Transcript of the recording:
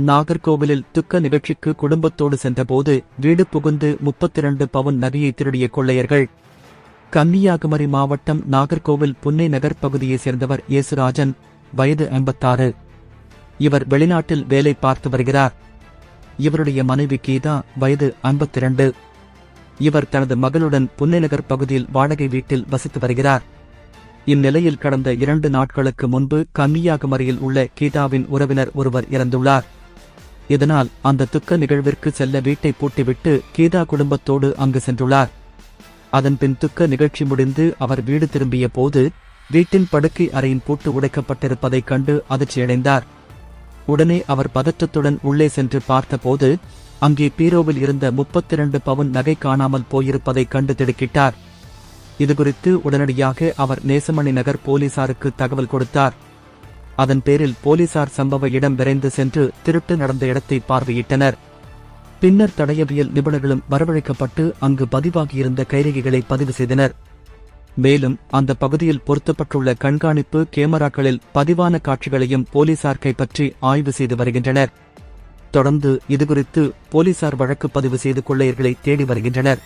நாகர்கோவிலில் துக்க நிகழ்ச்சிக்கு குடும்பத்தோடு சென்றபோது வீடு புகுந்து முப்பத்திரண்டு பவுன் நகையை திருடிய கொள்ளையர்கள். கன்னியாகுமரி மாவட்டம் நாகர்கோவில் புன்னை நகர் பகுதியைச் சேர்ந்தவர் இயேசுராஜன் வயது ஐம்பத்தாறு. இவர் வெளிநாட்டில் வேலை பார்த்து வருகிறார். இவருடைய மனைவி கீதா வயது ஐம்பத்திரண்டு. இவர் தனது மகளுடன் புன்னைநகர் பகுதியில் வாடகை வீட்டில் வசித்து வருகிறார். இந்நிலையில் கடந்த இரண்டு நாட்களுக்கு முன்பு கன்னியாகுமரியில் உள்ள கீதாவின் உறவினர் ஒருவர் இறந்துள்ளார். இதனால் அந்த துக்க நிகழ்விற்கு செல்ல வீட்டை பூட்டிவிட்டு கீதா குடும்பத்தோடு அங்கு சென்றுள்ளார். அதன்பின் துக்க நிகழ்ச்சி முடிந்து அவர் வீடு திரும்பிய போது வீட்டின் படுக்கை அறையின் பூட்டு உடைக்கப்பட்டிருப்பதைக் கண்டு அதிர்ச்சியடைந்தார். உடனே அவர் பதற்றத்துடன் உள்ளே சென்று பார்த்தபோது அங்கே பீரோவில் இருந்த முப்பத்திரண்டு பவுன் நகை காணாமல் போயிருப்பதைக் கண்டு திடுக்கிட்டார். இதுகுறித்து உடனடியாக அவர் நேசமணி நகர் போலீசாருக்கு தகவல் கொடுத்தார். அதன் பேரில் போலீசார் சம்பவ இடம் விரைந்து சென்று திருட்டு நடந்த இடத்தை பார்வையிட்டனர். பின்னர் தடயவியல் நிபுணர்களும் வரவழைக்கப்பட்டு அங்கு பதிவாகியிருந்த கைரேகைகளை பதிவு செய்தனர். மேலும் அந்த பகுதியில் பொருத்தப்பட்டுள்ள கண்காணிப்பு கேமராக்களில் பதிவான காட்சிகளையும் போலீசார் கைப்பற்றி ஆய்வு செய்து வருகின்றனர். தொடர்ந்து இதுகுறித்து போலீசார் வழக்கு பதிவு செய்து கொள்ளையர்களை தேடி வருகின்றனர்.